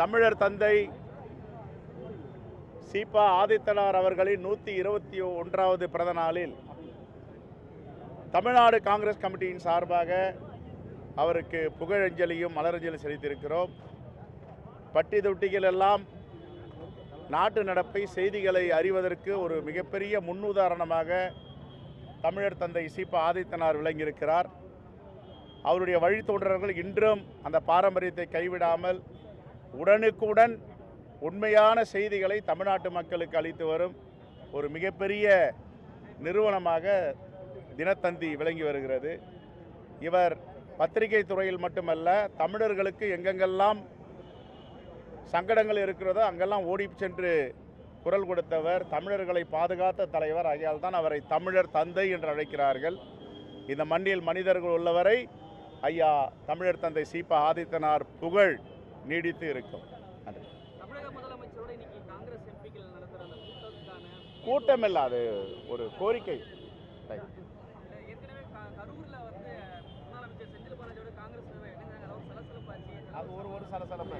தமிழர் தந்தை சீபா ஆதித்தனார் அவர்களின் நூற்றி இருபத்தி ஒன்றாவது பிறந்த நாளில் தமிழ்நாடு காங்கிரஸ் கமிட்டியின் சார்பாக அவருக்கு புகழஞ்சலியும் மலரஞ்சலி செலுத்தியிருக்கிறோம். பட்டி தொட்டிகள் எல்லாம் நாட்டு நடப்பை செய்திகளை அறிவதற்கு ஒரு மிகப்பெரிய முன்னுதாரணமாக தமிழர் தந்தை சீபா ஆதித்தனார் விளங்கியிருக்கிறார். அவருடைய வழித்தோன்றர்கள் இன்றும் அந்த பாரம்பரியத்தை கைவிடாமல் உடனுக்குடன் உண்மையான செய்திகளை தமிழ்நாட்டு மக்களுக்கு அளித்து வரும் ஒரு மிகப்பெரிய நிறுவனமாக தினத்தந்தி விளங்கி வருகிறது. இவர் பத்திரிகை துறையில் மட்டுமல்ல தமிழர்களுக்கு எங்கெங்கெல்லாம் சங்கடங்கள் இருக்கிறதோ அங்கெல்லாம் ஓடி சென்று குரல் கொடுத்தவர் தமிழர்களை பாதுகாத்த தலைவர் ஆகியால் தான் அவரை தமிழர் தந்தை என்று அழைக்கிறார்கள். இந்த மண்ணில் மனிதர்கள் உள்ளவரை ஐயா தமிழர் தந்தை சீபா ஆதித்தனார் புகழ் நீடித்து இருக்கும். கூட்டம் இல்லை அது ஒரு கோரிக்கை. அது ஒரு ஒரு சலசலப்பு